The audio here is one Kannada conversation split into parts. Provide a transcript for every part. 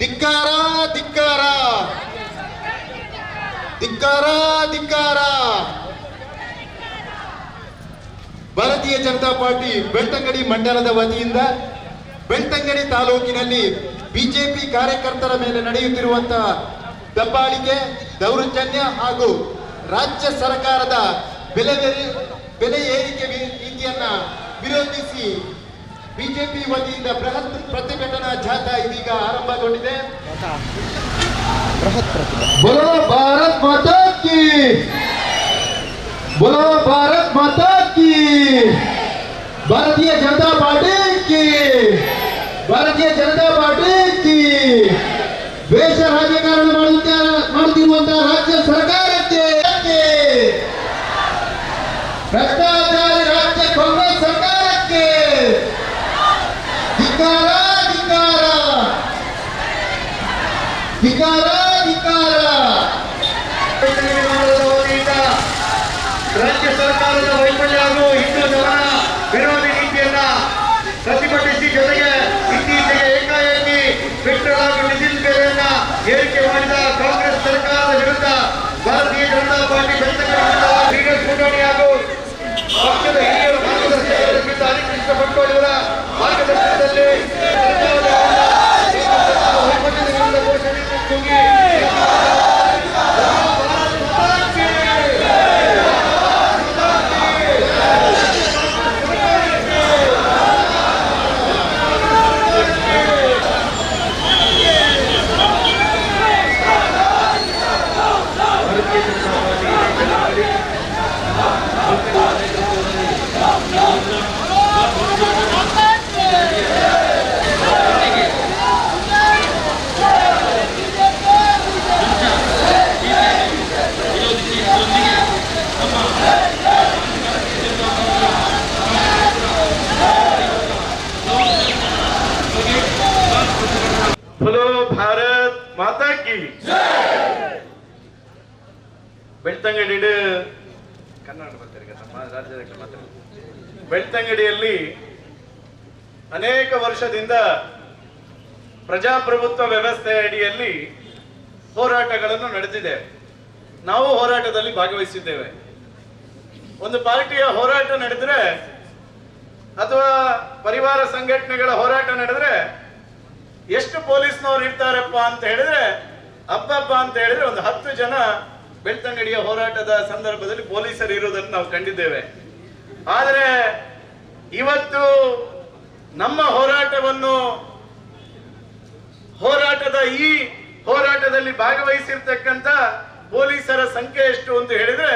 ಧಿಕ್ಕಾರ ಧಿಕ್ಕಾರ. ಧಿಕ್ಕಾರ ಧಿಕ್ಕಾರ. ಭಾರತೀಯ ಜನತಾ ಪಾರ್ಟಿ ಬೆಳ್ತಂಗಡಿ ಮಂಡಲದ ವತಿಯಿಂದ ಬೆಳ್ತಂಗಡಿ ತಾಲೂಕಿನಲ್ಲಿ ಬಿಜೆಪಿ ಕಾರ್ಯಕರ್ತರ ಮೇಲೆ ನಡೆಯುತ್ತಿರುವಂತಹ ದಬ್ಬಾಳಿಕೆ, ದೌರ್ಜನ್ಯ ಹಾಗೂ ರಾಜ್ಯ ಸರ್ಕಾರದ ಬೆಲೆ ಬೆಲೆ ಏರಿಕೆ ನೀತಿಯನ್ನ ವಿರೋಧಿಸಿ ಬಿಜೆಪಿ ವತಿಯಿಂದ ಬೃಹತ್ ಪ್ರತಿಭಟನಾ ಜಾಥಾ ಇದೀಗ ಆರಂಭಗೊಂಡಿದೆ बोलो भारत माता की बोलो भारत माता की ಭಾರತೀಯ ಜನತಾ ಪಾರ್ಟಿ ಕಿ ಭಾರತೀಯ ಜನತಾ ಪಾರ್ಟಿ ಕಿ ದ್ವೇಷ ರಾಜಕಾರಣ ಮಾಡುತ್ತ ಮಾಡುತ್ತಿರುವಂತಹ ರಾಜ್ಯ ಸರ್ಕಾರಕ್ಕೆ ಧಿಕ್ಕಾರ ಧಿಕಾರ ರಾಜ್ಯ ಸರ್ಕಾರದ ವೈಫಲ್ಯ ಹಾಗೂ ಹಿಂದೂ ಧರ್ಮ ವಿರೋಧಿ ನೀತಿಯನ್ನ ಪ್ರತಿಭಟಿಸಿ ಜೊತೆಗೆ ಇತ್ತೀಚೆಗೆ ಏಕಾಏಕಿ ಪೆಟ್ರೋಲ್ ಹಾಗೂ ಡೀಸೆಲ್ ಬೆಲೆಯನ್ನ ಏರಿಕೆ ಮಾಡಿದ ಕಾಂಗ್ರೆಸ್ ಸರ್ಕಾರದ ವಿರುದ್ಧ ಭಾರತೀಯ ಜನತಾ ಪಾರ್ಟಿ ಶ್ರೀನಿವಾಸ ಪುಟಾಣಿ ಹಾಗೂ ಪಕ್ಷದ ಹಿರಿಯರು ಮಾರ್ಗದರ್ಶಕರ ವಿರುದ್ಧ ಹರಿಕೃಷ್ಣ ಇವರ ಮಾರ್ಗದರ್ಶನದಲ್ಲಿ ವರ್ಷದಿಂದ ಪ್ರಜಾಪ್ರಭುತ್ವ ವ್ಯವಸ್ಥೆ ಅಡಿಯಲ್ಲಿ ಹೋರಾಟಗಳನ್ನು ನಡೆದಿದೆ. ನಾವು ಹೋರಾಟದಲ್ಲಿ ಭಾಗವಹಿಸಿದ್ದೇವೆ. ಒಂದು ಪಾರ್ಟಿಯ ಹೋರಾಟ ನಡೆದ್ರೆ ಅಥವಾ ಪರಿವಾರ ಸಂಘಟನೆಗಳ ಹೋರಾಟ ನಡೆದ್ರೆ ಎಷ್ಟು ಪೊಲೀಸ್ನವ್ರು ಇರ್ತಾರಪ್ಪ ಅಂತ ಹೇಳಿದ್ರೆ ಅಬ್ಬಬ್ಬ ಅಂತ ಹೇಳಿದ್ರೆ ಒಂದು ಹತ್ತು ಜನ ಬೆಳ್ತಂಗಡಿಯ ಹೋರಾಟದ ಸಂದರ್ಭದಲ್ಲಿ ಪೊಲೀಸರು ಇರುವುದನ್ನು ನಾವು ಕಂಡಿದ್ದೇವೆ. ಆದರೆ ಇವತ್ತು ನಮ್ಮ ಹೋರಾಟವನ್ನು ಹೋರಾಟದ ಈ ಹೋರಾಟದಲ್ಲಿ ಭಾಗವಹಿಸಿರ್ತಕ್ಕಂಥ ಪೊಲೀಸರ ಸಂಖ್ಯೆ ಎಷ್ಟು ಅಂತ ಹೇಳಿದ್ರೆ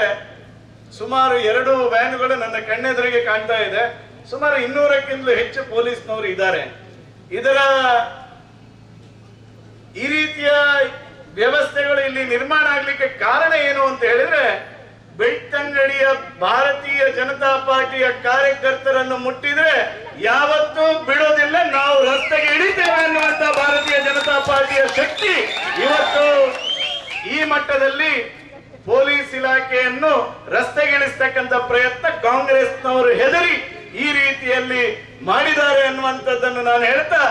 ಸುಮಾರು ಎರಡು ವ್ಯಾನುಗಳು ನನ್ನ ಕಣ್ಣೆದುರಿಗೆ ಕಾಣ್ತಾ ಇದೆ. ಸುಮಾರು ಇನ್ನೂರಕ್ಕಿಂತಲೂ ಹೆಚ್ಚು ಪೊಲೀಸ್ನವರು ಇದ್ದಾರೆ. ಇದರ ಈ ರೀತಿಯ ವ್ಯವಸ್ಥೆಗಳು ಇಲ್ಲಿ ನಿರ್ಮಾಣ ಆಗ್ಲಿಕ್ಕೆ ಕಾರಣ ಏನು ಅಂತ ಹೇಳಿದ್ರೆ ಬೆಳ್ತಂಗಡಿಯ ಭಾರತೀಯ ಜನತಾ ಪಾರ್ಟಿಯ ಕಾರ್ಯಕರ್ತರನ್ನು ಮುಟ್ಟಿದ್ರೆ ಯಾವತ್ತೂ ಬಿಡೋದಿಲ್ಲ. ನಾವು ರಸ್ತೆಗೆ ಇಳಿತೇವೆ ಅನ್ನುವಂತ ಭಾರತೀಯ ಜನತಾ ಪಾರ್ಟಿಯ ಶಕ್ತಿ ಇವತ್ತು ಈ ಮಟ್ಟದಲ್ಲಿ ಪೊಲೀಸ್ ಇಲಾಖೆಯನ್ನು ರಸ್ತೆಗಿಳಿಸ್ತಕ್ಕಂಥ ಪ್ರಯತ್ನ ಕಾಂಗ್ರೆಸ್ನವರು ಹೆದರಿ ಈ ರೀತಿಯಲ್ಲಿ ಮಾಡಿದ್ದಾರೆ ಅನ್ನುವಂಥದ್ದನ್ನು ನಾನು ಹೇಳ್ತಾ,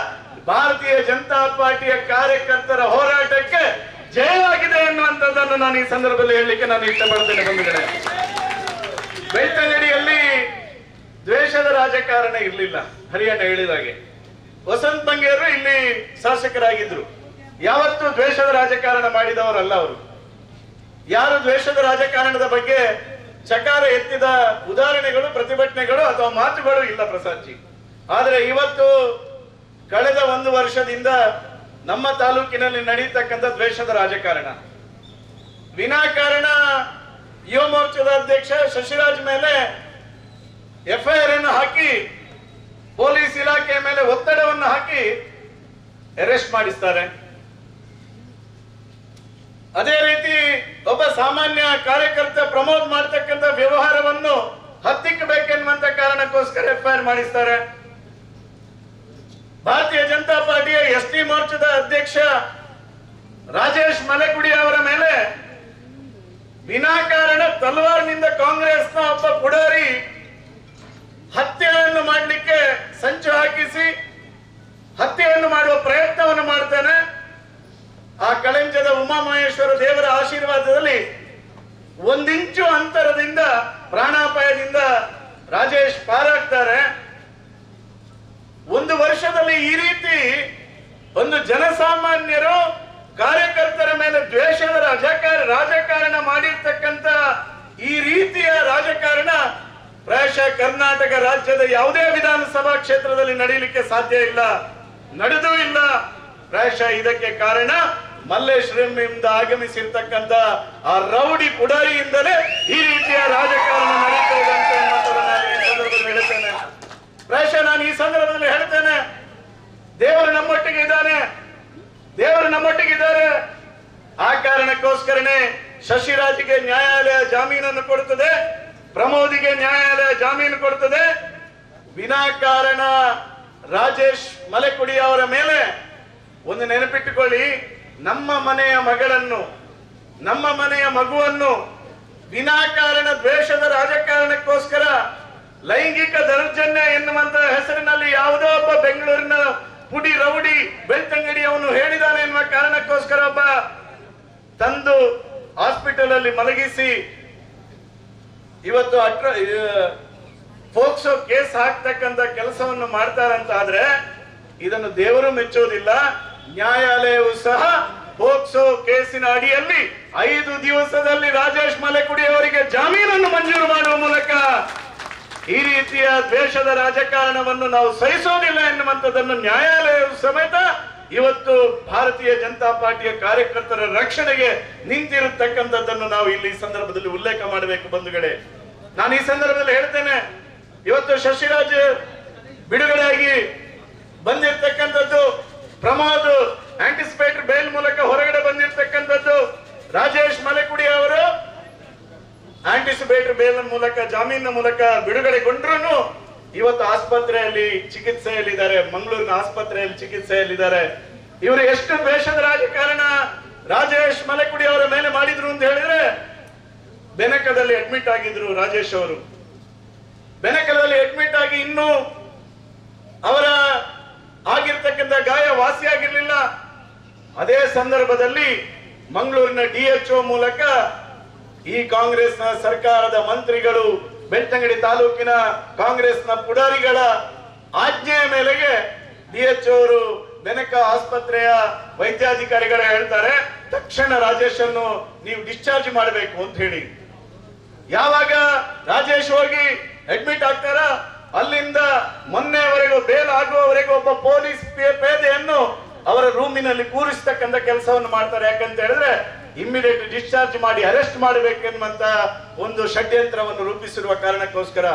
ಭಾರತೀಯ ಜನತಾ ಪಾರ್ಟಿಯ ಕಾರ್ಯಕರ್ತರ ಹೋರಾಟಕ್ಕೆ ಜಯವಾಗಿದೆ ಅನ್ನುವಂಥದ್ದನ್ನು ನಾನು ಈ ಸಂದರ್ಭದಲ್ಲಿ ಹೇಳಲಿಕ್ಕೆ ನಾನು ಇಷ್ಟಪಡ್ತೇನೆ ಬಂಧುಗಳೇ. ಬೆಳ್ತಂಗಡಿಯಲ್ಲಿ ದ್ವೇಷದ ರಾಜಕಾರಣ ಇರಲಿಲ್ಲ, ಹರಿಯಾಣ ಹೇಳಿದಾಗೆ. ವಸಂತ್ ಬಂಗೇರು ಇಲ್ಲಿ ಶಾಸಕರಾಗಿದ್ರು. ಯಾವತ್ತೂ ದ್ವೇಷದ ರಾಜಕಾರಣ ಮಾಡಿದವರಲ್ಲ ಅವರು. ಯಾರು ದ್ವೇಷದ ರಾಜಕಾರಣದ ಬಗ್ಗೆ ಚಕಾರ ಎತ್ತಿದ ಉದಾಹರಣೆಗಳು, ಪ್ರತಿಭಟನೆಗಳು ಅಥವಾ ಮಾತುಗಳು ಇಲ್ಲ ಪ್ರಸಾದ್ ಜಿ ಆದರೆ ಇವತ್ತು ಕಳೆದ ಒಂದು ವರ್ಷದಿಂದ ನಮ್ಮ ತಾಲೂಕಿನಲ್ಲಿ ನಡೀತಕ್ಕಂಥ ದ್ವೇಷದ ರಾಜಕಾರಣ. ವಿನಾಕಾರಣ ಯುವ ಮೋರ್ಚಾದ ಅಧ್ಯಕ್ಷ ಶಶಿರಾಜ್ ಮೇಲೆ ಎಫ್ಐಆರ್ ಅನ್ನು ಹಾಕಿ, ಪೊಲೀಸ್ ಇಲಾಖೆಯ ಮೇಲೆ ಒತ್ತಡವನ್ನು ಹಾಕಿ ಅರೆಸ್ಟ್ ಮಾಡಿಸ್ತಾರೆ. ಅದೇ ರೀತಿ ಒಬ್ಬ ಸಾಮಾನ್ಯ ಕಾರ್ಯಕರ್ತ ಪ್ರಮೋದ್ ಮಾಡ್ತಕ್ಕಂಥ ವ್ಯವಹಾರವನ್ನು ಹತ್ತಿಕ್ಕಬೇಕೆನ್ನುವಂತ ಕಾರಣಕ್ಕೋಸ್ಕರ ಎಫ್ಐಆರ್ ಮಾಡಿಸ್ತಾರೆ. ಭಾರತೀಯ ಜನತಾ ಪಾರ್ಟಿಯ ಎಸ್ ಟಿ ಮೋರ್ಚಾದ ಅಧ್ಯಕ್ಷ ರಾಜೇಶ್ ಮಲೆಗುಡಿ ಅವರ ಮೇಲೆ ವಿನಾಕಾರಣ ತಲವಾರ್ನಿಂದ ಕಾಂಗ್ರೆಸ್ನ ಒಬ್ಬ ಪುಡಾರಿ ಹತ್ಯೆಯನ್ನು ಮಾಡಲಿಕ್ಕೆ ಸಂಚು ಹಾಕಿಸಿ ಹತ್ಯೆಯನ್ನು ಮಾಡುವ ಪ್ರಯತ್ನವನ್ನು ಮಾಡ್ತಾನೆ. ಉಮಾಮಹೇಶ್ವರ ದೇವರ ಆಶೀರ್ವಾದದಲ್ಲಿ ಒಂದಿಂಚು ಅಂತರದಿಂದ ಪ್ರಾಣಾಪಾಯದಿಂದ ರಾಜೇಶ್ ಪಾರಾಗ್ತಾರೆ. ಒಂದು ವರ್ಷದಲ್ಲಿ ಈ ರೀತಿ ಒಂದು ಜನಸಾಮಾನ್ಯರು ಕಾರ್ಯಕರ್ತರ ಮೇಲೆ ದ್ವೇಷದ ರಾಜಕಾರ ರಾಜಕಾರಣ ಮಾಡಿರ್ತಕ್ಕಂತ ಈ ರೀತಿಯ ರಾಜಕಾರಣ ಪ್ರಾಯಶಃ ಕರ್ನಾಟಕ ರಾಜ್ಯದ ಯಾವುದೇ ವಿಧಾನಸಭಾ ಕ್ಷೇತ್ರದಲ್ಲಿ ನಡೀಲಿಕ್ಕೆ ಸಾಧ್ಯ ಇಲ್ಲ, ನಡೆದೂ ಇಲ್ಲ. ಪ್ರಾಯಶಃ ಇದಕ್ಕೆ ಕಾರಣ ಮಲ್ಲೇಶ್ವರಂಯಿಂದ ಆಗಮಿಸಿರ್ತಕ್ಕಂತ ಆ ರೌಡಿ ಪುಡಾರಿಯಿಂದಲೇ ಈ ರೀತಿಯ ರಾಜಕಾರಣ ನಡೀತಾ ಇದೆ ಅಂತ ಹೇಳ್ತೇನೆ ಪ್ರಾಯಶಃ ನಾನು ಈ ಸಂದರ್ಭದಲ್ಲಿ ಹೇಳ್ತೇನೆ, ದೇವರು ನಮ್ಮೊಟ್ಟಿಗೆ ಇದ್ದಾನೆ ದೇವರು ನಮ್ಮೊಟ್ಟಿಗೆ ಇದ್ದಾರೆ ಆ ಕಾರಣಕ್ಕೋಸ್ಕರನೇ ಶಶಿರಾಜ್ಗೆ ನ್ಯಾಯಾಲಯ ಜಾಮೀನನ್ನು ಕೊಡುತ್ತದೆ, ಪ್ರಮೋದಿಗೆ ನ್ಯಾಯಾಲಯ ಜಾಮೀನು ಕೊಡುತ್ತದೆ. ವಿನಾಕಾರಣ ರಾಜೇಶ್ ಮಲೆಕುಡಿ ಅವರ ಮೇಲೆ ಒಂದು ನೆನಪಿಟ್ಟುಕೊಳ್ಳಿ, ನಮ್ಮ ಮನೆಯ ಮಗಳನ್ನು, ನಮ್ಮ ಮನೆಯ ಮಗುವನ್ನು ವಿನಾಕಾರಣ ದ್ವೇಷದ ರಾಜಕಾರಣಕ್ಕೋಸ್ಕರ ಲೈಂಗಿಕ ದೌರ್ಜನ್ಯ ಎನ್ನುವಂತ ಹೆಸರಿನಲ್ಲಿ ಯಾವುದೋ ಒಬ್ಬ ಬೆಂಗಳೂರಿನ ಪುಡಿ ರೌಡಿ ಬೆಳ್ತಂಗಡಿ ಅವನು ಹೇಳಿದಾನೆ ಎನ್ನುವ ಕಾರಣಕ್ಕೋಸ್ಕರ ಒಬ್ಬ ತಂದು ಹಾಸ್ಪಿಟಲ್ ಅಲ್ಲಿ ಮಲಗಿಸಿ ಇವತ್ತು ಅಟ್ರ ಫೋಕ್ಸೋ ಕೇಸ್ ಹಾಕ್ತಕ್ಕಂತ ಕೆಲಸವನ್ನು ಮಾಡ್ತಾರಂತ ಆದ್ರೆ ಇದನ್ನು ದೇವರು ಮೆಚ್ಚೋದಿಲ್ಲ, ನ್ಯಾಯಾಲಯವು ಸಹ ಫೋಕ್ಸೋ ಕೇಸಿನ ಅಡಿಯಲ್ಲಿ ಐದು ದಿವಸದಲ್ಲಿ ರಾಜೇಶ್ ಮಲೆಕುಡಿ ಅವರಿಗೆ ಜಾಮೀನನ್ನು ಮಂಜೂರು ಮಾಡುವ ಮೂಲಕ ಈ ರೀತಿಯ ದ್ವೇಷದ ರಾಜಕಾರಣವನ್ನು ನಾವು ಸಹಿಸೋದಿಲ್ಲ ಎನ್ನುವಂಥದ್ದನ್ನು ನ್ಯಾಯಾಲಯವು ಸಮೇತ ಇವತ್ತು ಭಾರತೀಯ ಜನತಾ ಪಾರ್ಟಿಯ ಕಾರ್ಯಕರ್ತರ ರಕ್ಷಣೆಗೆ ನಿಂತಿರತಕ್ಕಂಥದ್ದನ್ನು ನಾವು ಇಲ್ಲಿ ಸಂದರ್ಭದಲ್ಲಿ ಉಲ್ಲೇಖ ಮಾಡಬೇಕು ಬಂಧುಗಳೇ. ನಾನು ಈ ಸಂದರ್ಭದಲ್ಲಿ ಹೇಳ್ತೇನೆ, ಇವತ್ತು ಶಶಿರಾಜ್ ಬಿಡುಗಡೆಯಾಗಿ ಬಂದಿರತಕ್ಕಂಥದ್ದು, ಪ್ರಮೋದ್ ಆಂಟಿಸಿಪೇಟರ್ ಬೇಲ್ ಮೂಲಕ ಹೊರಗಡೆ ಬಂದಿರತಕ್ಕಂಥದ್ದು, ರಾಜೇಶ್ ಮಲೆಕುಡಿ ಅವರು ಆಂಟಿಸಿಪೇಟರ್ ಬೇಲ್ ಮೂಲಕ, ಜಾಮೀನಿನ ಮೂಲಕ ಬಿಡುಗಡೆಗೊಂಡ್ರು ಇವತ್ತು ಆಸ್ಪತ್ರೆಯಲ್ಲಿ ಚಿಕಿತ್ಸೆಯಲ್ಲಿದ್ದಾರೆ, ಮಂಗಳೂರಿನ ಆಸ್ಪತ್ರೆಯಲ್ಲಿ ಚಿಕಿತ್ಸೆಯಲ್ಲಿದ್ದಾರೆ. ಇವರು ಎಷ್ಟು ದ್ವೇಷದ ರಾಜಕಾರಣ? ರಾಜೇಶ್ ಮಲೆಕುಡಿ ಅವರ ಮೇಲೆ ಮಾಡಿದ್ರು ಅಂತ ಹೇಳಿದ್ರೆ ಬೆನಕದಲ್ಲಿ ಅಡ್ಮಿಟ್ ಆಗಿದ್ರು ರಾಜೇಶ್ ಅವರು. ಬೆನಕದಲ್ಲಿ ಅಡ್ಮಿಟ್ ಆಗಿ ಇನ್ನು ಅವರ ಆಗಿರ್ತಕ್ಕಂಥ ಗಾಯ ವಾಸಿ ಅದೇ ಸಂದರ್ಭದಲ್ಲಿ ಮಂಗಳೂರಿನ ಡಿಎಚ್ಒ ಮೂಲಕ ಈ ಕಾಂಗ್ರೆಸ್ನ ಸರ್ಕಾರದ ಮಂತ್ರಿಗಳು ಬೆಳ್ತಂಗಡಿ ತಾಲೂಕಿನ ಕಾಂಗ್ರೆಸ್ನ ಪುಡಾರಿಗಳ ಆಜ್ಞೆಯ ಮೇಲೆಗೆ ಡಿಎಚ್ಒ ಅವರು ಬೆನಕ ಆಸ್ಪತ್ರೆಯ ವೈದ್ಯಾಧಿಕಾರಿಗಳು ಹೇಳ್ತಾರೆ, ತಕ್ಷಣ ರಾಜೇಶ್ ಅನ್ನು ನೀವು ಡಿಸ್ಚಾರ್ಜ್ ಮಾಡಬೇಕು ಅಂತ ಹೇಳಿ. ಯಾವಾಗ ರಾಜೇಶ್ ಹೋಗಿ ಅಡ್ಮಿಟ್ ಆಗ್ತಾರ, ಅಲ್ಲಿಂದ ಮೊನ್ನೆವರೆಗೂ, ಬೇಲ್ ಆಗುವವರೆಗೂ ಒಬ್ಬ ಪೊಲೀಸ್ ಪೇದೆಯನ್ನು ಅವರ ರೂಮಿನಲ್ಲಿ ಕೂರಿಸ್ತಕ್ಕಂಥ ಕೆಲಸವನ್ನು ಮಾಡ್ತಾರೆ. ಯಾಕಂತ ಹೇಳಿದ್ರೆ ಇಮ್ಮಿಡಿಯೇಟ್ ಡಿಸ್ಚಾರ್ಜ್ ಮಾಡಿ ಅರೆಸ್ಟ್ ಮಾಡಬೇಕೆನ್ನುವಂತ ಒಂದು ಷಡ್ಯಂತ್ರವನ್ನು ರೂಪಿಸಿರುವ ಕಾರಣಕ್ಕೋಸ್ಕರ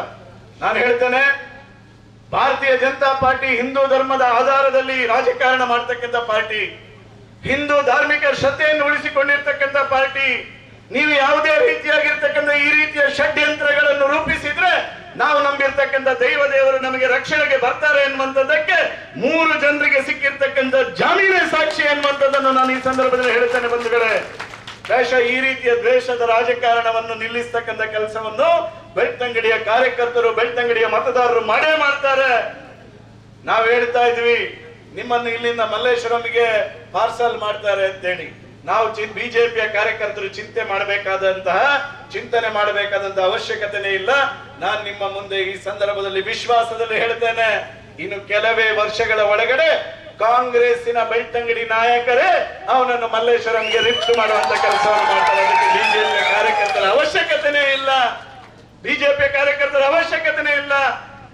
ನಾನು ಹೇಳ್ತೇನೆ, ಭಾರತೀಯ ಜನತಾ ಪಾರ್ಟಿ ಹಿಂದೂ ಧರ್ಮದ ಆಧಾರದಲ್ಲಿ ರಾಜಕಾರಣ ಮಾಡ್ತಕ್ಕಂಥ ಪಾರ್ಟಿ, ಹಿಂದೂ ಧಾರ್ಮಿಕ ಶ್ರದ್ಧೆಯನ್ನು ಉಳಿಸಿಕೊಂಡಿರ್ತಕ್ಕಂಥ ಪಾರ್ಟಿ, ನೀವು ಯಾವುದೇ ರೀತಿಯಾಗಿರ್ತಕ್ಕಂಥ ಈ ರೀತಿಯ ಷಡ್ಯಂತ್ರಗಳನ್ನು ರೂಪಿಸಿದ್ರೆ ನಾವು ನಂಬಿರ್ತಕ್ಕಂಥ ದೈವ ದೇವರು ನಮಗೆ ರಕ್ಷಣೆಗೆ ಬರ್ತಾರೆ ಎನ್ನುವಂಥದ್ದಕ್ಕೆ ಮೂರು ಜನರಿಗೆ ಸಿಕ್ಕಿರ್ತಕ್ಕಂಥ ಜಾಮೀನೇ ಸಾಕ್ಷಿ ಎನ್ನುವಂಥದ್ದನ್ನು ನಾನು ಈ ಸಂದರ್ಭದಲ್ಲಿ ಹೇಳ್ತೇನೆ ಬಂಧುಗಳೇ. ಬಹುಶಃ ಈ ರೀತಿಯ ದ್ವೇಷದ ರಾಜಕಾರಣವನ್ನು ನಿಲ್ಲಿಸ್ತಕ್ಕಂಥ ಕೆಲಸವನ್ನು ಬೆಳ್ತಂಗಡಿಯ ಕಾರ್ಯಕರ್ತರು ಬೆಳ್ತಂಗಡಿಯ ಮತದಾರರು ಮಾಡೇ ಮಾಡ್ತಾರೆ. ನಾವು ಹೇಳ್ತಾ ಇದ್ವಿ, ನಿಮ್ಮನ್ನು ಇಲ್ಲಿಂದ ಮಲ್ಲೇಶ್ವರಂಗೆ ಪಾರ್ಸಲ್ ಮಾಡ್ತಾರೆ ಅಂತೇಳಿ. ನಾವು ಬಿಜೆಪಿಯ ಕಾರ್ಯಕರ್ತರು ಚಿಂತೆ ಮಾಡಬೇಕಾದಂತಹ, ಚಿಂತನೆ ಮಾಡಬೇಕಾದಂತಹ ಅವಶ್ಯಕತೆನೇ ಇಲ್ಲ. ನಾನು ನಿಮ್ಮ ಮುಂದೆ ಈ ಸಂದರ್ಭದಲ್ಲಿ ವಿಶ್ವಾಸದಲ್ಲಿ ಹೇಳ್ತೇನೆ. ಇನ್ನು ಕೆಲವೇ ವರ್ಷಗಳ ಒಳಗಡೆ ಕಾಂಗ್ರೆಸ್ಸಿನ ಬೆಳ್ತಂಗಡಿ ನಾಯಕರೇ, ಅವನನ್ನು ಮಲ್ಲೇಶ್ವರಂಗೆ ರಿಫ್ಟ್ ಮಾಡುವಂತ ಕೆಲಸವನ್ನು ಮಾಡ್ತಾರೆ. ಅದಕ್ಕೆ ಬಿಜೆಪಿ ಕಾರ್ಯಕರ್ತರ ಅವಶ್ಯಕತೆನೇ ಇಲ್ಲ. ಬಿಜೆಪಿ ಕಾರ್ಯಕರ್ತರ ಅವಶ್ಯಕತೆನೇ ಇಲ್ಲ.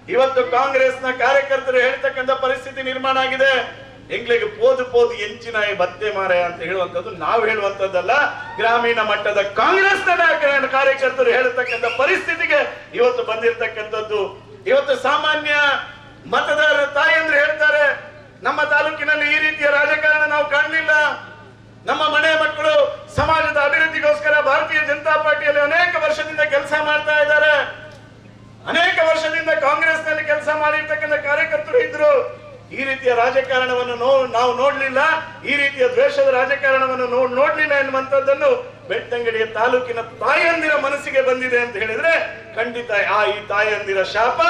ಇವತ್ತು ಕಾಂಗ್ರೆಸ್ನ ಕಾರ್ಯಕರ್ತರು ಹೇಳ್ತಕ್ಕಂಥ ಪರಿಸ್ಥಿತಿ ನಿರ್ಮಾಣ ಆಗಿದೆ. ಎಂಗ್ಲಿಗೆ ಪೋದು ಪೋದು ಎಂಚಿನ ಬತ್ತೆ ಮಾರೆ ಅಂತ ಹೇಳುವಂತದ್ದು ನಾವು ಹೇಳುವಂಥದ್ದಲ್ಲ. ಗ್ರಾಮೀಣ ಮಟ್ಟದ ಕಾಂಗ್ರೆಸ್ ನಾಯಕರ ಕಾರ್ಯಕರ್ತರು ಹೇಳತಕ್ಕಂಥ ಪರಿಸ್ಥಿತಿಗೆ ಇವತ್ತು ಬಂದಿರತಕ್ಕಂಥದ್ದು. ಇವತ್ತು ಸಾಮಾನ್ಯ ಮತದಾರರ ತಾಯಿ ಅಂದ್ರೆ ಹೇಳ್ತಾರೆ ನಮ್ಮ ತಾಲೂಕಿನಲ್ಲಿ ಈ ರೀತಿಯ ರಾಜಕಾರಣ ನಾವು ಕಾಣಲಿಲ್ಲ. ನಮ್ಮ ಮನೆ ಮಕ್ಕಳು ಸಮಾಜದ ಅಭಿವೃದ್ಧಿಗೋಸ್ಕರ ಭಾರತೀಯ ಜನತಾ ಪಾರ್ಟಿಯಲ್ಲಿ ಅನೇಕ ವರ್ಷದಿಂದ ಕೆಲಸ ಮಾಡ್ತಾ ಇದ್ದಾರೆ. ಅನೇಕ ವರ್ಷದಿಂದ ಕಾಂಗ್ರೆಸ್ನಲ್ಲಿ ಕೆಲಸ ಮಾಡಿರ್ತಕ್ಕಂಥ ಕಾರ್ಯಕರ್ತರು ಇದ್ರು. ಈ ರೀತಿಯ ರಾಜಕಾರಣವನ್ನು ನಾವು ನೋಡ್ಲಿಲ್ಲ. ಈ ರೀತಿಯ ದ್ವೇಷದ ರಾಜಕಾರಣವನ್ನು ನೋಡ್ಲಿಲ್ಲ ಎನ್ನುವಂಥದ್ದನ್ನು ಬೆಳ್ತಂಗಡಿಯ ತಾಲೂಕಿನ ತಾಯಂದಿರ ಮನಸ್ಸಿಗೆ ಬಂದಿದೆ ಅಂತ ಹೇಳಿದ್ರೆ ಖಂಡಿತ ಆ ಈ ತಾಯಂದಿರ ಶಾಪ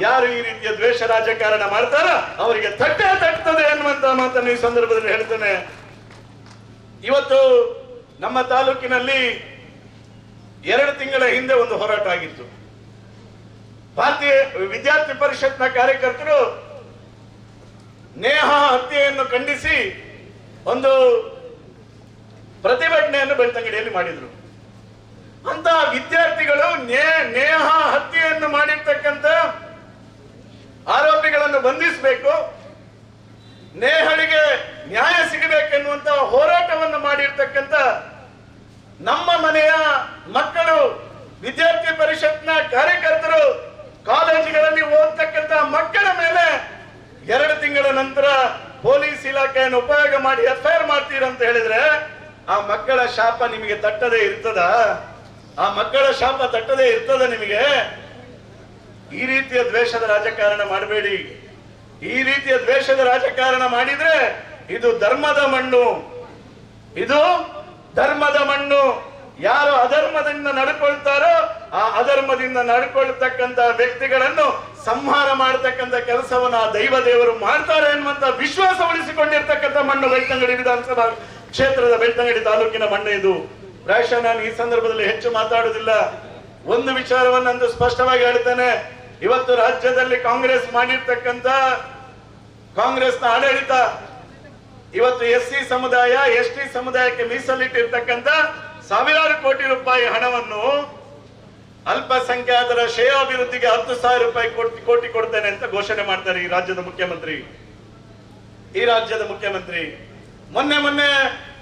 ಯಾರು ಈ ರೀತಿಯ ದ್ವೇಷ ರಾಜಕಾರಣ ಮಾಡ್ತಾರ ಅವರಿಗೆ ತಟ್ಟೆ ತಟ್ಟುತ್ತದೆ ಅನ್ನುವಂತ ಮಾತನ್ನು ಈ ಸಂದರ್ಭದಲ್ಲಿ ಹೇಳ್ತೇನೆ. ಇವತ್ತು ನಮ್ಮ ತಾಲೂಕಿನಲ್ಲಿ ಎರಡು ತಿಂಗಳ ಹಿಂದೆ ಒಂದು ಹೋರಾಟ ಆಗಿತ್ತು. ಭಾರತೀಯ ವಿದ್ಯಾರ್ಥಿ ಪರಿಷತ್ನ ಕಾರ್ಯಕರ್ತರು ನೇಹ ಹತ್ಯೆಯನ್ನು ಖಂಡಿಸಿ ಒಂದು ಪ್ರತಿಭಟನೆಯನ್ನು ಬೆಳ್ತಂಗಡಿಯಲ್ಲಿ ಮಾಡಿದ್ರು. ಅಂತ ವಿದ್ಯಾರ್ಥಿಗಳು ನೇಹ ಹತ್ಯೆಯನ್ನು ಮಾಡಿರ್ತಕ್ಕಂಥ ಆರೋಪಿಗಳನ್ನು ಬಂಧಿಸಬೇಕು, ನೇಹಳಿಗೆ ನ್ಯಾಯ ಸಿಗಬೇಕೆನ್ನುವಂತ ಹೋರಾಟವನ್ನು ಮಾಡಿರ್ತಕ್ಕಂಥ ನಮ್ಮ ಮನೆಯ ಮಕ್ಕಳು, ವಿದ್ಯಾರ್ಥಿ ಪರಿಷತ್ನ ಕಾರ್ಯಕರ್ತರು ಕಾಲೇಜುಗಳಲ್ಲಿ ಓದ್ತಕ್ಕಂಥ ಮಕ್ಕಳ ಮೇಲೆ ಎರಡು ತಿಂಗಳ ನಂತರ ಪೊಲೀಸ್ ಇಲಾಖೆಯನ್ನು ಉಪಯೋಗ ಮಾಡಿ ಎಫ್ಐಆರ್ ಮಾಡ್ತೀರಂತ ಹೇಳಿದ್ರೆ ಆ ಮಕ್ಕಳ ಶಾಪ ನಿಮಗೆ ತಟ್ಟದೆ ಇರ್ತದ? ಆ ಮಕ್ಕಳ ಶಾಪ ತಟ್ಟದೆ ಇರ್ತದ ನಿಮಗೆ? ಈ ರೀತಿಯ ದ್ವೇಷದ ರಾಜಕಾರಣ ಮಾಡಬೇಡಿ. ಈ ರೀತಿಯ ದ್ವೇಷದ ರಾಜಕಾರಣ ಮಾಡಿದ್ರೆ ಇದು ಧರ್ಮದ ಮಣ್ಣು. ಇದು ಧರ್ಮದ ಮಣ್ಣು. ಯಾರು ಅಧರ್ಮದಿಂದ ನಡ್ಕೊಳ್ತಾರೋ ಆ ಅಧರ್ಮದಿಂದ ನಡ್ಕೊಳ್ತಕ್ಕಂತ ವ್ಯಕ್ತಿಗಳನ್ನು ಸಂಹಾರ ಮಾಡತಕ್ಕಂತ ಕೆಲಸವನ್ನು ಆ ದೈವ ದೇವರು ಮಾಡ್ತಾರೆ ಎನ್ನುವಂತ ವಿಶ್ವಾಸ ಉಳಿಸಿಕೊಂಡಿರ್ತಕ್ಕಂಥ ಮಣ್ಣು ಬೆಳ್ತಂಗಡಿ ವಿಧಾನಸಭಾ ಕ್ಷೇತ್ರದ ಬೆಳ್ತಂಗಡಿ ತಾಲೂಕಿನ ಮಣ್ಣೆ ಇದು. ಪ್ರಾಯಶಃ ನಾನು ಈ ಸಂದರ್ಭದಲ್ಲಿ ಹೆಚ್ಚು ಮಾತಾಡುವುದಿಲ್ಲ. ಒಂದು ವಿಚಾರವನ್ನಂದು ಸ್ಪಷ್ಟವಾಗಿ ಹೇಳ್ತೇನೆ ಇವತ್ತು ರಾಜ್ಯದಲ್ಲಿ ಕಾಂಗ್ರೆಸ್ ಮಾಡಿರ್ತಕ್ಕಂಥ ಕಾಂಗ್ರೆಸ್ನ ಆಡಳಿತ, ಇವತ್ತು ಎಸ್ ಸಿ ಸಮುದಾಯ ಎಸ್ ಟಿ ಸಮುದಾಯಕ್ಕೆ ಮೀಸಲಿಟ್ಟಿರ್ತಕ್ಕಂತ ಸಾವಿರಾರು ಕೋಟಿ ರೂಪಾಯಿ ಹಣವನ್ನು ಅಲ್ಪಸಂಖ್ಯಾತರ ಶ್ರೇಯಾಭಿವೃದ್ಧಿಗೆ ಹತ್ತು ಸಾವಿರ ರೂಪಾಯಿ ಕೋಟಿ ಕೋಟಿ ಕೊಡ್ತೇನೆ ಅಂತ ಘೋಷಣೆ ಮಾಡ್ತಾರೆ ಈ ರಾಜ್ಯದ ಮುಖ್ಯಮಂತ್ರಿ. ಈ ರಾಜ್ಯದ ಮುಖ್ಯಮಂತ್ರಿ ಮೊನ್ನೆ ಮೊನ್ನೆ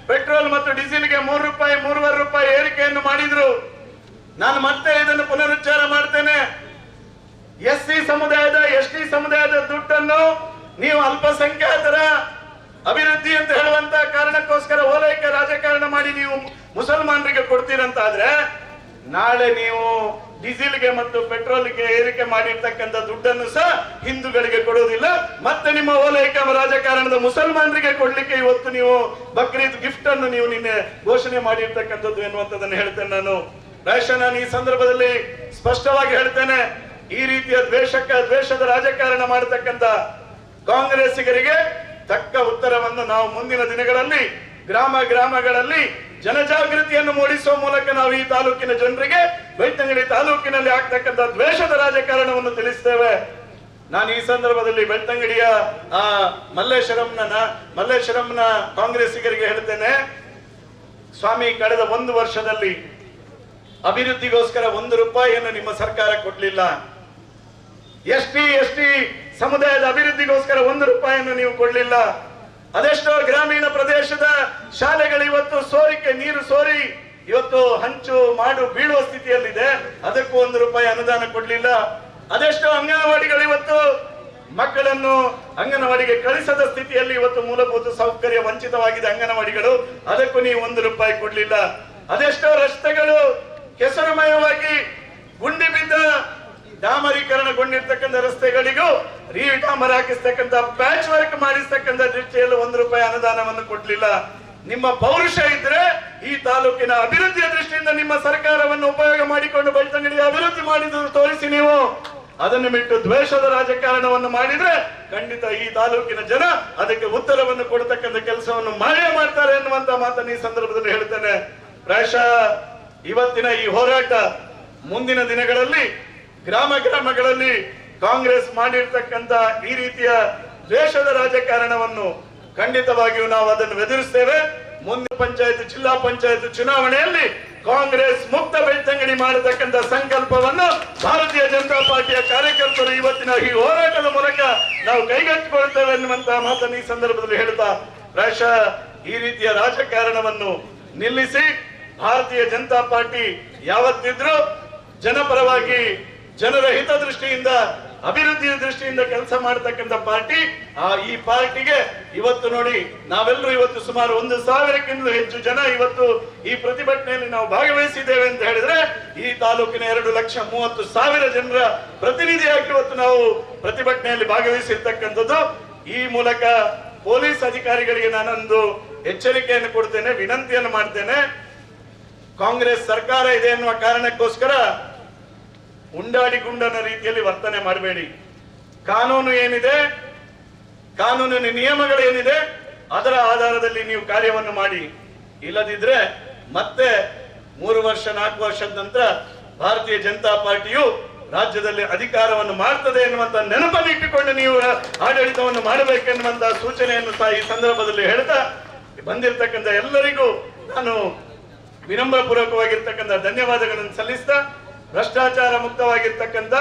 ಪೆಟ್ರೋಲ್ ಮತ್ತು ಡೀಸೆಲ್ಗೆ ಮೂರು ರೂಪಾಯಿ, ಮೂರುವರೆ ರೂಪಾಯಿ ಏರಿಕೆಯನ್ನು ಮಾಡಿದ್ರು. ನಾನು ಮತ್ತೆ ಇದನ್ನು ಪುನರುಚ್ಚಾರ ಮಾಡ್ತೇನೆ. ಎಸ್ ಸಿ ಸಮುದಾಯದ, ಎಸ್ ಟಿ ಸಮುದಾಯದ ದುಡ್ಡನ್ನು ನೀವು ಅಲ್ಪಸಂಖ್ಯಾತರ ಅಭಿವೃದ್ಧಿ ಅಂತ ಹೇಳುವಂತ ಕಾರಣಕ್ಕೋಸ್ಕರ ಓಲೈಕೆ ರಾಜಕಾರಣ ಮಾಡಿ ನೀವು ಮುಸಲ್ಮಾನರಿಗೆ ಕೊಡ್ತೀರಂತಾದ್ರೆ ನಾಳೆ ನೀವು ಡೀಸೆಲ್ಗೆ ಮತ್ತು ಪೆಟ್ರೋಲ್ಗೆ ಏರಿಕೆ ಮಾಡಿರ್ತಕ್ಕಂಥ ದುಡ್ಡನ್ನು ಸಹ ಹಿಂದೂಗಳಿಗೆ ಕೊಡುವುದಿಲ್ಲ. ಮತ್ತೆ ನಿಮ್ಮ ಓಲೈಕ ರಾಜಕಾರಣದ ಮುಸಲ್ಮಾನರಿಗೆ ಕೊಡ್ಲಿಕ್ಕೆ ಇವತ್ತು ನೀವು ಬಕ್ರೀದ್ ಗಿಫ್ಟ್ ಅನ್ನು ನೀವು ನಿನ್ನೆ ಘೋಷಣೆ ಮಾಡಿರ್ತಕ್ಕಂಥದ್ದು ಎನ್ನುವಂಥದ್ದನ್ನು ಹೇಳ್ತೇನೆ ನಾನು. ಪ್ರಾಯಶಃ ನಾನು ಈ ಸಂದರ್ಭದಲ್ಲಿ ಸ್ಪಷ್ಟವಾಗಿ ಹೇಳ್ತೇನೆ, ಈ ರೀತಿಯ ದ್ವೇಷಕ್ಕ ದ್ವೇಷದ ರಾಜಕಾರಣ ಮಾಡತಕ್ಕಂಥ ಕಾಂಗ್ರೆಸ್ಸಿಗರಿಗೆ ತಕ್ಕ ಉತ್ತರವನ್ನು ನಾವು ಮುಂದಿನ ದಿನಗಳಲ್ಲಿ ಗ್ರಾಮ ಗ್ರಾಮಗಳಲ್ಲಿ ಜನಜಾಗೃತಿಯನ್ನು ಮೂಡಿಸುವ ಮೂಲಕ ನಾವು ಈ ತಾಲೂಕಿನ ಜನರಿಗೆ ಬೆಳ್ತಂಗಡಿ ತಾಲೂಕಿನಲ್ಲಿ ಆಗ್ತಕ್ಕಂಥ ದ್ವೇಷದ ರಾಜಕಾರಣವನ್ನು ತಿಳಿಸ್ತೇವೆ. ನಾನು ಈ ಸಂದರ್ಭದಲ್ಲಿ ಬೆಳ್ತಂಗಡಿಯ, ಆ, ಮಲ್ಲೇಶ್ವರಂನ ಮಲ್ಲೇಶ್ವರಂನ ಕಾಂಗ್ರೆಸ್ಸಿಗರಿಗೆ ಹೇಳ್ತೇನೆ. ಸ್ವಾಮಿ, ಕಳೆದ ಒಂದು ವರ್ಷದಲ್ಲಿ ಅಭಿವೃದ್ಧಿಗೋಸ್ಕರ ಒಂದು ರೂಪಾಯಿಯನ್ನು ನಿಮ್ಮ ಸರ್ಕಾರ ಕೊಡ್ಲಿಲ್ಲ. ಎಸ್ ಎಸ್ಟಿ ಸಮುದಾಯದ ಅಭಿವೃದ್ಧಿಗೋಸ್ಕರ ಒಂದು ರೂಪಾಯಿಯನ್ನು ನೀವು ಕೊಡ್ಲಿಲ್ಲ. ಅದೆಷ್ಟೋ ಗ್ರಾಮೀಣ ಪ್ರದೇಶದ ಶಾಲೆಗಳು ಇವತ್ತು ಸೋರಿ ಇವತ್ತು ಹಂಚು ಮಾಡು ಬೀಳುವ ಸ್ಥಿತಿಯಲ್ಲಿದೆ. ಅದಕ್ಕೂ ಒಂದು ರೂಪಾಯಿ ಅನುದಾನ ಕೊಡ್ಲಿಲ್ಲ. ಅದೆಷ್ಟೋ ಅಂಗನವಾಡಿಗಳು ಇವತ್ತು ಮಕ್ಕಳನ್ನು ಅಂಗನವಾಡಿಗೆ ಕಳಿಸದ ಸ್ಥಿತಿಯಲ್ಲಿ ಇವತ್ತು ಮೂಲಭೂತ ಸೌಕರ್ಯ ವಂಚಿತವಾಗಿದೆ ಅಂಗನವಾಡಿಗಳು. ಅದಕ್ಕೂ ನೀವು ಒಂದು ರೂಪಾಯಿ ಕೊಡ್ಲಿಲ್ಲ. ಅದೆಷ್ಟೋ ರಸ್ತೆಗಳು ಕೆಸರುಮಯವಾಗಿ ಗುಂಡಿ ಬಿದ್ದ ಡಾಮರೀಕರಣಗೊಂಡಿರ್ತಕ್ಕಂಥ ರಸ್ತೆಗಳಿಗೂ ರೀಡಾಮರ್ ಹಾಕಿಸ್ತಕ್ಕಂಥ ಪ್ಯಾಚ್ ವರ್ಕ್ ಮಾಡಿಸ್ತಕ್ಕಂಥ ದೃಷ್ಟಿಯಲ್ಲಿ ಒಂದು ರೂಪಾಯಿ ಅನುದಾನವನ್ನು ಕೊಡ್ಲಿಲ್ಲ. ನಿಮ್ಮ ಪೌರುಷ ಇದ್ರೆ ಈ ತಾಲೂಕಿನ ಅಭಿವೃದ್ಧಿಯ ದೃಷ್ಟಿಯಿಂದ ನಿಮ್ಮ ಸರ್ಕಾರವನ್ನು ಉಪಯೋಗ ಮಾಡಿಕೊಂಡು ಬೆಳ್ತಂಗಡಿ ಅಭಿವೃದ್ಧಿ ಮಾಡಿದ್ದು ತೋರಿಸಿ ನೀವು. ಅದನ್ನು ಬಿಟ್ಟು ದ್ವೇಷದ ರಾಜಕಾರಣವನ್ನು ಮಾಡಿದ್ರೆ ಖಂಡಿತ ಈ ತಾಲೂಕಿನ ಜನ ಅದಕ್ಕೆ ಉತ್ತರವನ್ನು ಕೊಡತಕ್ಕಂತ ಕೆಲಸವನ್ನು ಮಾಡೇ ಮಾಡ್ತಾರೆ ಅನ್ನುವಂತ ಮಾತನ್ನು ಈ ಸಂದರ್ಭದಲ್ಲಿ ಹೇಳ್ತೇನೆ ಪ್ರಾಯಶಃ ಇವತ್ತಿನ ಈ ಹೋರಾಟ ಮುಂದಿನ ದಿನಗಳಲ್ಲಿ ಗ್ರಾಮ ಗ್ರಾಮಗಳಲ್ಲಿ ಕಾಂಗ್ರೆಸ್ ಮಾಡಿರ್ತಕ್ಕಂಥ ಈ ರೀತಿಯ ದ್ವೇಷದ ರಾಜಕಾರಣವನ್ನು ಖಂಡಿತವಾಗಿಯೂ ನಾವು ಅದನ್ನು ಎದುರಿಸ್ತೇವೆ. ಮುಂದೆ ಪಂಚಾಯತ್, ಜಿಲ್ಲಾ ಪಂಚಾಯತ್ ಚುನಾವಣೆಯಲ್ಲಿ ಕಾಂಗ್ರೆಸ್ ಮುಕ್ತ ಬೆಳ್ತಂಗಡಿ ಮಾಡತಕ್ಕಂತ ಸಂಕಲ್ಪವನ್ನು ಭಾರತೀಯ ಜನತಾ ಪಾರ್ಟಿಯ ಕಾರ್ಯಕರ್ತರು ಇವತ್ತಿನ ಈ ಹೋರಾಟದ ಮೂಲಕ ನಾವು ಕೈಗೆತ್ತಿಕೊಳ್ತೇವೆ ಎನ್ನುವಂತಹ ಮಾತನ್ನು ಈ ಸಂದರ್ಭದಲ್ಲಿ ಹೇಳ್ತಾ ಪ್ರಾಯಶಃ ಈ ರೀತಿಯ ರಾಜಕಾರಣವನ್ನು ನಿಲ್ಲಿಸಿ ಭಾರತೀಯ ಜನತಾ ಪಾರ್ಟಿ ಯಾವತ್ತಿದ್ರೂ ಜನಪರವಾಗಿ ಜನರ ಹಿತದೃಷ್ಟಿಯಿಂದ ಅಭಿವೃದ್ಧಿಯ ದೃಷ್ಟಿಯಿಂದ ಕೆಲಸ ಮಾಡತಕ್ಕಂಥ ಪಾರ್ಟಿ, ಆ ಈ ಪಾರ್ಟಿಗೆ ಇವತ್ತು ನೋಡಿ ನಾವೆಲ್ಲರೂ ಇವತ್ತು ಸುಮಾರು ಒಂದು ಸಾವಿರಕ್ಕಿಂತಲೂ ಹೆಚ್ಚು ಜನ ಇವತ್ತು ಈ ಪ್ರತಿಭಟನೆಯಲ್ಲಿ ನಾವು ಭಾಗವಹಿಸಿದ್ದೇವೆ ಅಂತ ಹೇಳಿದ್ರೆ, ಈ ತಾಲೂಕಿನ ಎರಡು ಲಕ್ಷ ಮೂವತ್ತು ಸಾವಿರ ಜನರ ಪ್ರತಿನಿಧಿಯಾಗಿ ಇವತ್ತು ನಾವು ಪ್ರತಿಭಟನೆಯಲ್ಲಿ ಭಾಗವಹಿಸಿರ್ತಕ್ಕಂಥದ್ದು. ಈ ಮೂಲಕ ಪೊಲೀಸ್ ಅಧಿಕಾರಿಗಳಿಗೆ ನಾನೊಂದು ಎಚ್ಚರಿಕೆಯನ್ನು ಕೊಡ್ತೇನೆ, ವಿನಂತಿಯನ್ನು ಮಾಡ್ತೇನೆ. ಕಾಂಗ್ರೆಸ್ ಸರ್ಕಾರ ಇದೆ ಎನ್ನುವ ಕಾರಣಕ್ಕೋಸ್ಕರ ಉಂಡಾಡಿ ಗುಂಡನ ರೀತಿಯಲ್ಲಿ ವರ್ತನೆ ಮಾಡಬೇಡಿ. ಕಾನೂನು ಏನಿದೆ? ಕಾನೂನಿನ ನಿಯಮಗಳೇನಿದೆ? ಅದರ ಆಧಾರದಲ್ಲಿ ನೀವು ಕಾರ್ಯವನ್ನು ಮಾಡಿ. ಇಲ್ಲದಿದ್ರೆ ಮತ್ತೆ ಮೂರು ವರ್ಷ, ನಾಲ್ಕು ವರ್ಷದ ನಂತರ ಭಾರತೀಯ ಜನತಾ ಪಾರ್ಟಿಯು ರಾಜ್ಯದಲ್ಲಿ ಅಧಿಕಾರವನ್ನು ಮಾಡ್ತದೆ ಎನ್ನುವಂತ ನೆನಪನ್ನು ಇಟ್ಟುಕೊಂಡು ನೀವು ಆಡಳಿತವನ್ನು ಮಾಡಬೇಕೆನ್ನುವಂತಹ ಸೂಚನೆಯನ್ನು ಸಹ ಈ ಸಂದರ್ಭದಲ್ಲಿ ಹೇಳ್ತಾ ಬಂದಿರತಕ್ಕಂಥ ಎಲ್ಲರಿಗೂ ನಾನು ವಿನಮ್ರ ಪೂರ್ವಕವಾಗಿರ್ತಕ್ಕಂಥ ಧನ್ಯವಾದಗಳನ್ನು ಸಲ್ಲಿಸ್ತಾ ಭ್ರಷ್ಟಾಚಾರ ಮುಕ್ತವಾಗಿರ್ತಕ್ಕಂಥ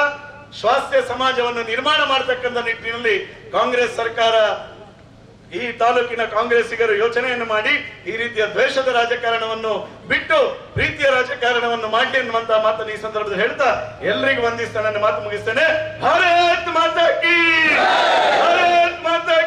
ಸ್ವಾಸ್ಥ್ಯ ಸಮಾಜವನ್ನು ನಿರ್ಮಾಣ ಮಾಡತಕ್ಕಂಥ ನಿಟ್ಟಿನಲ್ಲಿ ಕಾಂಗ್ರೆಸ್ ಸರ್ಕಾರ ಈ ತಾಲೂಕಿನ ಕಾಂಗ್ರೆಸ್ಸಿಗರು ಯೋಚನೆಯನ್ನು ಮಾಡಿ ಈ ರೀತಿಯ ದ್ವೇಷದ ರಾಜಕಾರಣವನ್ನು ಬಿಟ್ಟು ಪ್ರೀತಿಯ ರಾಜಕಾರಣವನ್ನು ಮಾಡಿ ಎನ್ನುವಂತಹ ಮಾತನ್ನು ಈ ಸಂದರ್ಭದಲ್ಲಿ ಹೇಳ್ತಾ ಎಲ್ಲರಿಗೂ ವಂದಿಸ್ತಾ ನನ್ನ ಮಾತು ಮುಗಿಸ್ತೇನೆ. ಭಾರತ್ ಮಾತಾ ಕಿ! ಭಾರತ್ ಮಾತಾ